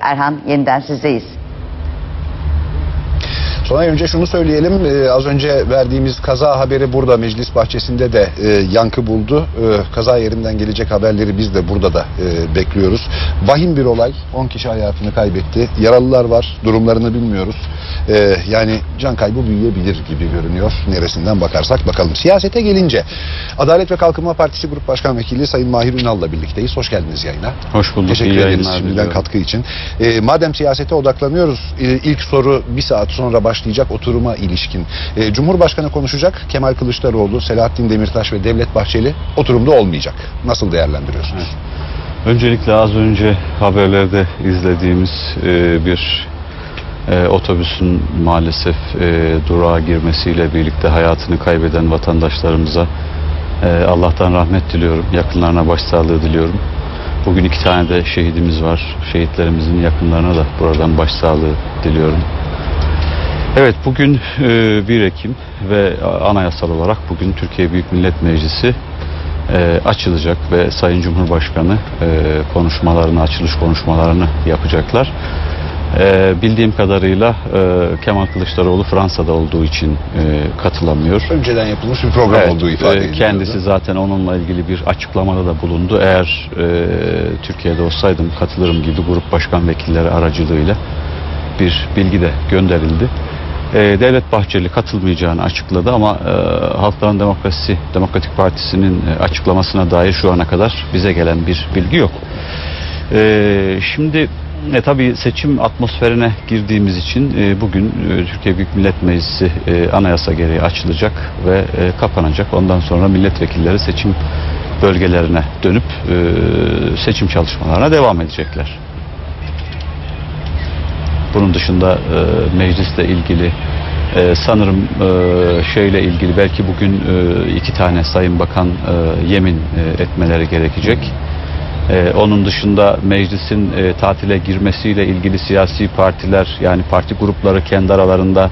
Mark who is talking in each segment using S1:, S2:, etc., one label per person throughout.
S1: Erhan yeniden sizdeyiz.
S2: Sonra önce şunu söyleyelim. Ee, az önce verdiğimiz kaza haberi burada meclis bahçesinde de e, yankı buldu. Ee, kaza yerinden gelecek haberleri biz de burada da e, bekliyoruz. Vahim bir olay. 10 kişi hayatını kaybetti. Yaralılar var. Durumlarını bilmiyoruz. Ee, yani can kaybı büyüyebilir gibi görünüyor. Neresinden bakarsak bakalım. Siyasete gelince Adalet ve Kalkınma Partisi Grup Başkan Vekili Sayın Mahir Ünal'la birlikteyiz. Hoş geldiniz yayına.
S3: Hoş bulduk.
S2: Teşekkür
S3: iyi
S2: ederiz şimdiden
S3: diliyorum.
S2: katkı için. Ee, madem siyasete odaklanıyoruz, e, ilk soru bir saat sonra başlayacak oturuma ilişkin. Ee, Cumhurbaşkanı konuşacak, Kemal Kılıçdaroğlu, Selahattin Demirtaş ve Devlet Bahçeli oturumda olmayacak. Nasıl değerlendiriyorsunuz?
S3: Öncelikle az önce haberlerde izlediğimiz e, bir e, otobüsün maalesef e, durağa girmesiyle birlikte hayatını kaybeden vatandaşlarımıza e, Allah'tan rahmet diliyorum. Yakınlarına başsağlığı diliyorum. Bugün iki tane de şehidimiz var. Şehitlerimizin yakınlarına da buradan başsağlığı diliyorum. Evet bugün e, 1 Ekim ve anayasal olarak bugün Türkiye Büyük Millet Meclisi e, açılacak ve Sayın Cumhurbaşkanı e, konuşmalarını, açılış konuşmalarını yapacaklar. E, bildiğim kadarıyla e, Kemal Kılıçdaroğlu Fransa'da olduğu için e, katılamıyor.
S2: Önceden yapılmış bir program
S3: Evet,
S2: olduğu
S3: e,
S2: ifade ediliyordu.
S3: Kendisi zaten onunla ilgili bir açıklamada da bulundu. Eğer e, Türkiye'de olsaydım katılırım gibi grup başkan vekilleri aracılığıyla bir bilgi de gönderildi. E, Devlet Bahçeli katılmayacağını açıkladı ama e, Halkların Demokrasi Demokratik Partisi'nin e, açıklamasına dair şu ana kadar bize gelen bir bilgi yok. E, şimdi e, tabii seçim atmosferine girdiğimiz için e, bugün e, Türkiye Büyük Millet Meclisi e, anayasa gereği açılacak ve e, kapanacak. Ondan sonra milletvekilleri seçim bölgelerine dönüp e, seçim çalışmalarına devam edecekler. Bunun dışında e, meclisle ilgili e, sanırım e, şeyle ilgili belki bugün e, iki tane sayın bakan e, yemin e, etmeleri gerekecek. E, onun dışında meclisin e, tatile girmesiyle ilgili siyasi partiler yani parti grupları kendi aralarında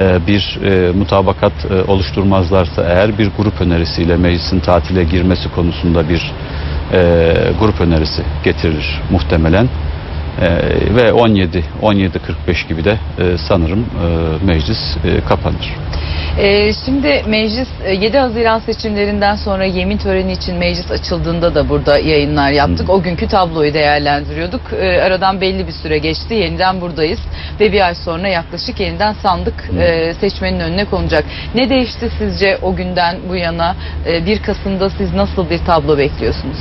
S3: e, bir e, mutabakat e, oluşturmazlarsa eğer bir grup önerisiyle meclisin tatile girmesi konusunda bir e, grup önerisi getirir muhtemelen. Ee, ve 17 17.45 gibi de e, sanırım e, meclis e, kapanır.
S4: Ee, şimdi meclis e, 7 Haziran seçimlerinden sonra yemin töreni için meclis açıldığında da burada yayınlar yaptık. O günkü tabloyu değerlendiriyorduk. Ee, aradan belli bir süre geçti. Yeniden buradayız ve bir ay sonra yaklaşık yeniden sandık seçmenin önüne konacak. Ne değişti sizce o günden bu yana? E, 1 Kasım'da siz nasıl bir tablo bekliyorsunuz?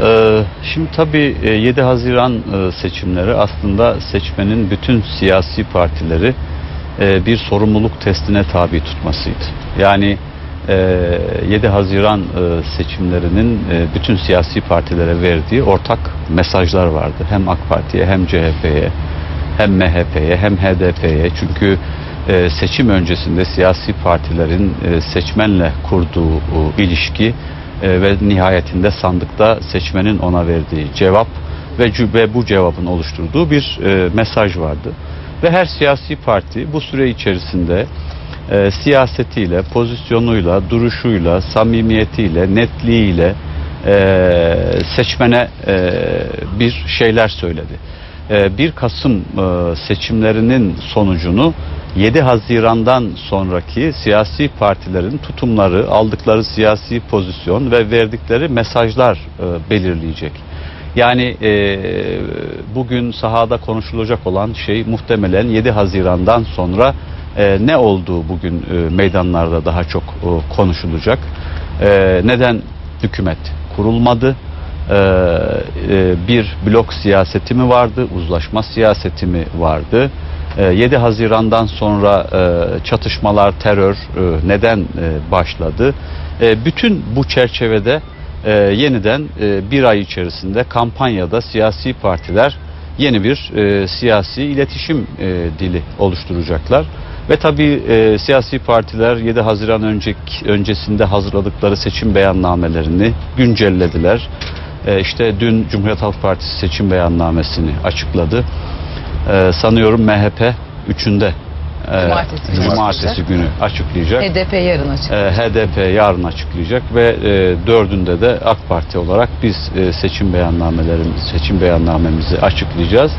S3: Ee, Şimdi tabii e, 7 Haziran e, seçimleri aslında seçmenin bütün siyasi partileri e, bir sorumluluk testine tabi tutmasıydı. Yani e, 7 Haziran e, seçimlerinin e, bütün siyasi partilere verdiği ortak mesajlar vardı. Hem AK Parti'ye hem CHP'ye hem MHP'ye hem HDP'ye çünkü e, seçim öncesinde siyasi partilerin e, seçmenle kurduğu e, ilişki e, ve nihayetinde sandıkta seçmenin ona verdiği cevap ve, cü- ve bu cevabın oluşturduğu bir e, mesaj vardı. Ve her siyasi parti bu süre içerisinde e, siyasetiyle, pozisyonuyla, duruşuyla, samimiyetiyle, netliğiyle e, seçmene e, bir şeyler söyledi. E, 1 Kasım e, seçimlerinin sonucunu 7 Haziran'dan sonraki siyasi partilerin tutumları, aldıkları siyasi pozisyon ve verdikleri mesajlar e, belirleyecek. Yani e, bugün sahada konuşulacak olan şey muhtemelen 7 Haziran'dan sonra e, ne olduğu bugün e, meydanlarda daha çok e, konuşulacak. E, neden hükümet kurulmadı? E, e, bir blok siyaseti mi vardı, uzlaşma siyaseti mi vardı? E, 7 Haziran'dan sonra e, çatışmalar, terör e, neden e, başladı? Bütün bu çerçevede yeniden bir ay içerisinde kampanyada siyasi partiler yeni bir siyasi iletişim dili oluşturacaklar. Ve tabii e, siyasi partiler 7 Haziran önceki, öncesinde hazırladıkları seçim beyannamelerini güncellediler. E, işte dün Cumhuriyet Halk Partisi seçim beyannamesini açıkladı. E, sanıyorum MHP üçünde e,
S4: Cumartesi günü
S3: cumartesi
S4: açıklayacak.
S3: günü açıklayacak.
S4: HDP yarın açık.
S3: E, HDP yarın açıklayacak ve e, dördünde de AK Parti olarak biz e, seçim beyannamelerimiz, seçim beyannamemizi açıklayacağız.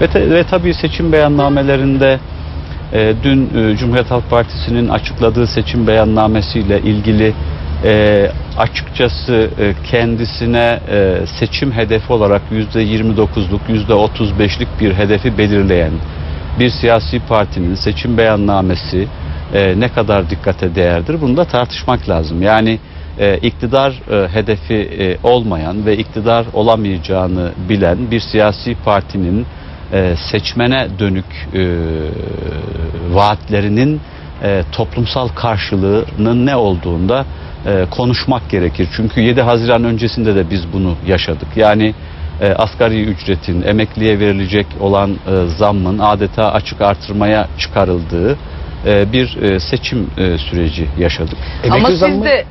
S3: Ve, te- ve tabii seçim beyannamelerinde e, dün e, Cumhuriyet Halk Partisi'nin açıkladığı seçim beyannamesiyle ilgili e, açıkçası e, kendisine e, seçim hedefi olarak %29'luk, %35'lik bir hedefi belirleyen bir siyasi partinin seçim beyannamesi e, ne kadar dikkate değerdir bunu da tartışmak lazım. Yani e, iktidar e, hedefi e, olmayan ve iktidar olamayacağını bilen bir siyasi partinin e, seçmene dönük e, vaatlerinin e, toplumsal karşılığının ne olduğunda e, konuşmak gerekir. Çünkü 7 Haziran öncesinde de biz bunu yaşadık. Yani e, asgari ücretin, emekliye verilecek olan e, zammın adeta açık artırmaya çıkarıldığı e, bir e, seçim e, süreci yaşadık.
S4: Ama
S2: Emekli
S4: siz
S2: zammı-
S4: de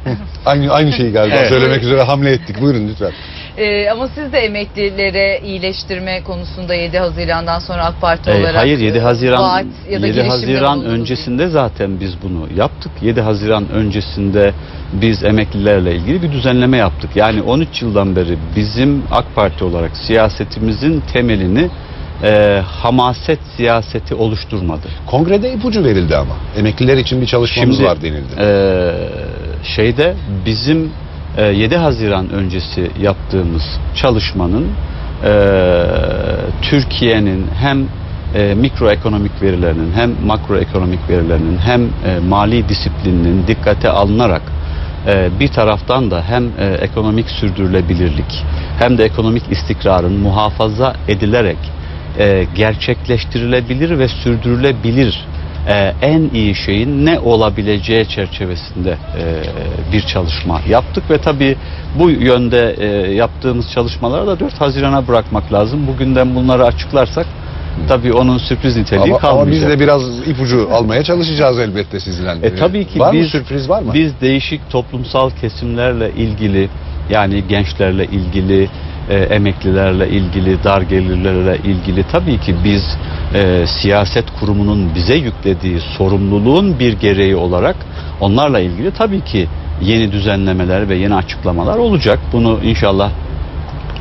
S2: Aynı, aynı şeyi galiba
S3: Evet.
S2: söylemek üzere hamle ettik. Buyurun lütfen.
S4: e, ama siz de emeklilere iyileştirme konusunda 7 Haziran'dan sonra AK Parti
S3: E,
S4: olarak
S3: hayır 7
S4: e,
S3: Haziran
S4: vaat ya da
S3: 7
S4: girişimde
S3: Haziran
S4: bulundunuz.
S3: öncesinde zaten biz bunu yaptık. 7 Haziran öncesinde biz emeklilerle ilgili bir düzenleme yaptık. Yani 13 yıldan beri bizim AK Parti olarak siyasetimizin temelini e, hamaset siyaseti oluşturmadı.
S2: Kongrede ipucu verildi ama. Emekliler için bir çalışmamız var denildi.
S3: e, şeyde bizim e, 7 Haziran öncesi yaptığımız çalışmanın e, Türkiye'nin hem e, mikroekonomik verilerinin hem makroekonomik verilerinin hem e, mali disiplininin dikkate alınarak e, bir taraftan da hem e, ekonomik sürdürülebilirlik hem de ekonomik istikrarın muhafaza edilerek e, gerçekleştirilebilir ve sürdürülebilir e, en iyi şeyin ne olabileceği çerçevesinde e, bir çalışma yaptık ve tabii bu yönde e, yaptığımız çalışmaları da 4 Haziran'a bırakmak lazım. Bugünden bunları açıklarsak tabii onun sürpriz niteliği
S2: Ama,
S3: kalmayacak.
S2: ama biz de biraz ipucu almaya çalışacağız elbette sizden.
S3: E, tabii ki
S2: var
S3: biz,
S2: mı sürpriz var mı?
S3: Biz değişik toplumsal kesimlerle ilgili yani gençlerle ilgili, e, emeklilerle ilgili, dar gelirlerle ilgili tabii ki biz e, siyaset kurumunun bize yüklediği sorumluluğun bir gereği olarak onlarla ilgili tabii ki yeni düzenlemeler ve yeni açıklamalar olacak. Bunu inşallah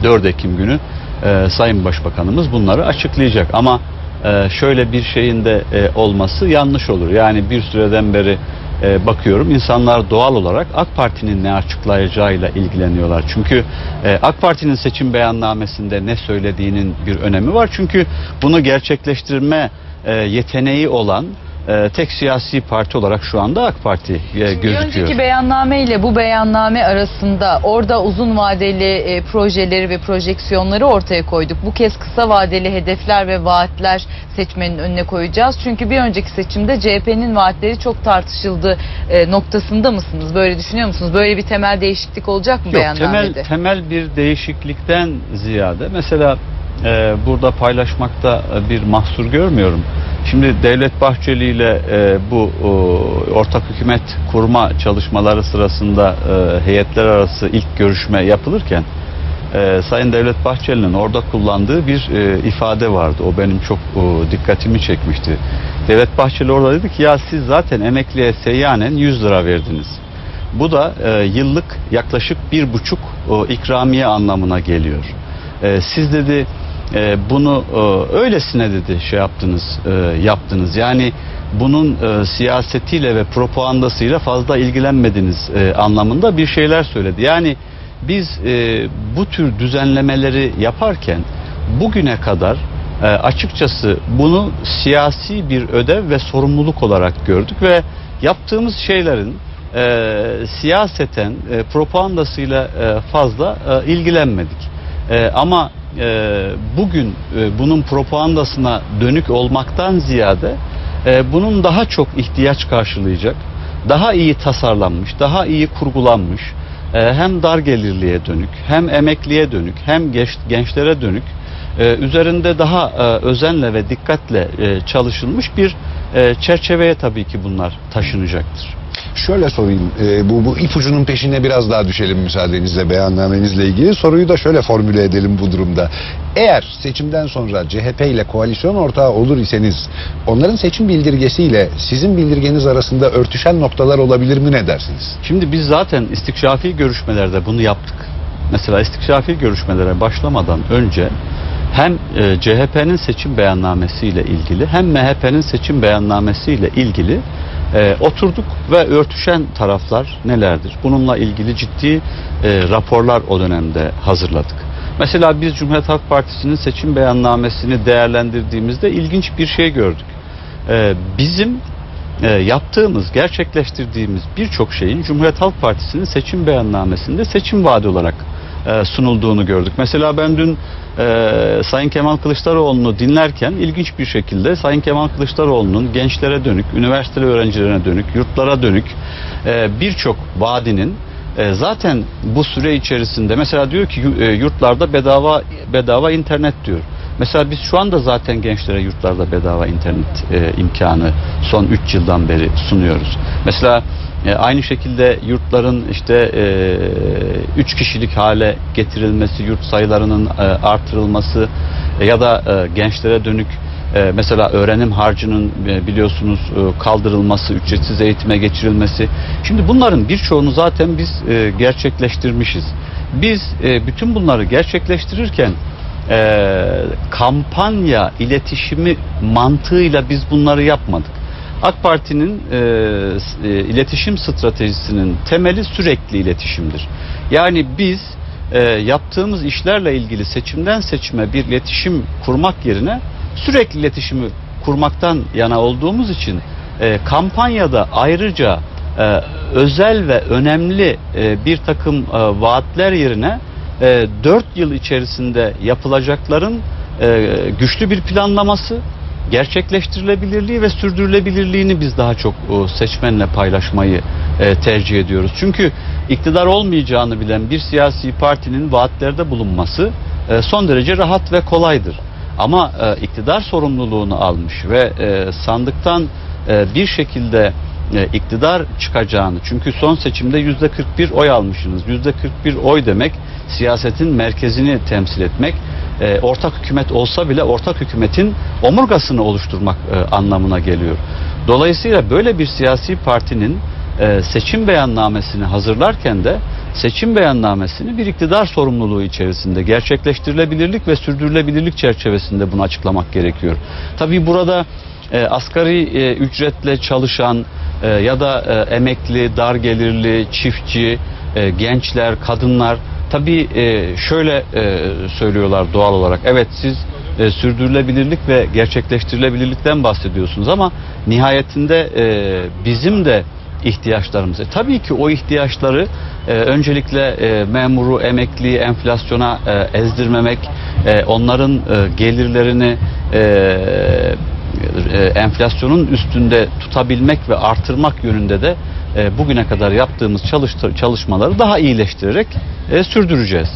S3: 4 Ekim günü e, Sayın Başbakanımız bunları açıklayacak. Ama e, şöyle bir şeyin de e, olması yanlış olur. Yani bir süreden beri e, bakıyorum insanlar doğal olarak AK Parti'nin ne açıklayacağıyla ilgileniyorlar. Çünkü e, AK Parti'nin seçim beyannamesinde ne söylediğinin bir önemi var. Çünkü bunu gerçekleştirme e, yeteneği olan e, tek siyasi parti olarak şu anda AK Parti e,
S4: Bir
S3: gözüküyor.
S4: önceki beyanname ile bu beyanname arasında orada uzun vadeli e, projeleri ve projeksiyonları ortaya koyduk. Bu kez kısa vadeli hedefler ve vaatler seçmenin önüne koyacağız. Çünkü bir önceki seçimde CHP'nin vaatleri çok tartışıldı e, noktasında mısınız? Böyle düşünüyor musunuz? Böyle bir temel değişiklik olacak mı
S3: Yok temel,
S4: beyannamede?
S3: temel bir değişiklikten ziyade mesela e, burada paylaşmakta e, bir mahsur görmüyorum. Şimdi Devlet Bahçeli ile e, bu o, ortak hükümet kurma çalışmaları sırasında e, heyetler arası ilk görüşme yapılırken e, Sayın Devlet Bahçeli'nin orada kullandığı bir e, ifade vardı. O benim çok o, dikkatimi çekmişti. Devlet Bahçeli orada dedi ki ya siz zaten emekliye seyyanen 100 lira verdiniz. Bu da e, yıllık yaklaşık bir buçuk o, ikramiye anlamına geliyor. E, siz dedi e, bunu e, öylesine dedi şey yaptınız e, yaptınız. Yani bunun e, siyasetiyle ve propagandasıyla fazla ilgilenmediniz e, anlamında bir şeyler söyledi. Yani biz e, bu tür düzenlemeleri yaparken bugüne kadar e, açıkçası bunu siyasi bir ödev ve sorumluluk olarak gördük ve yaptığımız şeylerin e, siyaseten e, propagandasıyla e, fazla e, ilgilenmedik. E, ama e, bugün e, bunun propagandasına dönük olmaktan ziyade e, bunun daha çok ihtiyaç karşılayacak, daha iyi tasarlanmış, daha iyi kurgulanmış, e, hem dar gelirliye dönük, hem emekliye dönük, hem genç, gençlere dönük e, üzerinde daha e, özenle ve dikkatle e, çalışılmış bir e, çerçeveye tabii ki bunlar taşınacaktır.
S2: Şöyle sorayım, e, bu, bu ipucunun peşine biraz daha düşelim müsaadenizle beyannamenizle ilgili. Soruyu da şöyle formüle edelim bu durumda. Eğer seçimden sonra CHP ile koalisyon ortağı olur iseniz, onların seçim bildirgesiyle sizin bildirgeniz arasında örtüşen noktalar olabilir mi ne dersiniz?
S3: Şimdi biz zaten istikşafi görüşmelerde bunu yaptık. Mesela istikşafi görüşmelere başlamadan önce hem e, CHP'nin seçim beyannamesiyle ilgili hem MHP'nin seçim beyannamesiyle ilgili e, oturduk ve örtüşen taraflar nelerdir? Bununla ilgili ciddi e, raporlar o dönemde hazırladık. Mesela biz Cumhuriyet Halk Partisi'nin seçim beyannamesini değerlendirdiğimizde ilginç bir şey gördük. E, bizim e, yaptığımız, gerçekleştirdiğimiz birçok şeyin Cumhuriyet Halk Partisi'nin seçim beyannamesinde seçim vaadi olarak e, sunulduğunu gördük. Mesela ben dün e, Sayın Kemal Kılıçdaroğlu'nu dinlerken ilginç bir şekilde Sayın Kemal Kılıçdaroğlu'nun gençlere dönük, üniversite öğrencilerine dönük, yurtlara dönük e, birçok vaadinin e, zaten bu süre içerisinde mesela diyor ki e, yurtlarda bedava bedava internet diyor. Mesela biz şu anda zaten gençlere yurtlarda bedava internet e, imkanı son 3 yıldan beri sunuyoruz. Mesela e, aynı şekilde yurtların işte 3 kişilik hale getirilmesi, yurt sayılarının e, artırılması e, ya da e, gençlere dönük e, mesela öğrenim harcının e, biliyorsunuz e, kaldırılması, ücretsiz eğitime geçirilmesi. Şimdi bunların birçoğunu zaten biz e, gerçekleştirmişiz. Biz e, bütün bunları gerçekleştirirken e, kampanya iletişimi mantığıyla biz bunları yapmadık. AK Parti'nin e, e, iletişim stratejisinin temeli sürekli iletişimdir. Yani biz e, yaptığımız işlerle ilgili seçimden seçime bir iletişim kurmak yerine sürekli iletişimi kurmaktan yana olduğumuz için e, kampanyada ayrıca e, özel ve önemli e, bir takım e, vaatler yerine e, 4 yıl içerisinde yapılacakların e, güçlü bir planlaması, gerçekleştirilebilirliği ve sürdürülebilirliğini biz daha çok o, seçmenle paylaşmayı e, tercih ediyoruz. Çünkü iktidar olmayacağını bilen bir siyasi partinin vaatlerde bulunması e, son derece rahat ve kolaydır. Ama e, iktidar sorumluluğunu almış ve e, sandıktan e, bir şekilde e, iktidar çıkacağını çünkü son seçimde yüzde 41 oy almışsınız. Yüzde 41 oy demek siyasetin merkezini temsil etmek. E, ortak hükümet olsa bile ortak hükümetin omurgasını oluşturmak e, anlamına geliyor. Dolayısıyla böyle bir siyasi partinin e, seçim beyannamesini hazırlarken de seçim beyannamesini bir iktidar sorumluluğu içerisinde gerçekleştirilebilirlik ve sürdürülebilirlik çerçevesinde bunu açıklamak gerekiyor. Tabii burada e, asgari e, ücretle çalışan e, ya da e, emekli, dar gelirli, çiftçi, e, gençler, kadınlar tabii e, şöyle e, söylüyorlar doğal olarak. Evet siz e, sürdürülebilirlik ve gerçekleştirilebilirlikten bahsediyorsunuz ama nihayetinde bizim de ihtiyaçlarımız. E, tabii ki o ihtiyaçları e, öncelikle e, memuru, emekliyi enflasyona e, ezdirmemek, e, onların e, gelirlerini e, e, enflasyonun üstünde tutabilmek ve artırmak yönünde de e, bugüne kadar yaptığımız çalışmaları daha iyileştirerek e, sürdüreceğiz.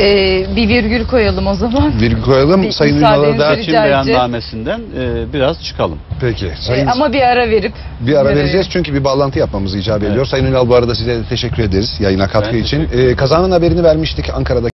S4: Ee, bir virgül koyalım o zaman.
S2: Virgül koyalım
S4: Bir
S2: Sayın Ünal'a da.
S4: edeceğiz.
S3: beyannamesinden e, biraz çıkalım.
S2: Peki.
S4: Ee,
S2: Sayın
S4: ama bir ara verip
S2: Bir ara vereceğiz çünkü bir bağlantı yapmamız icap
S3: Evet.
S2: ediyor. Sayın Ünal bu arada size teşekkür ederiz yayına katkı
S3: Ben
S2: için. Ee, kazanın haberini vermiştik Ankara'da.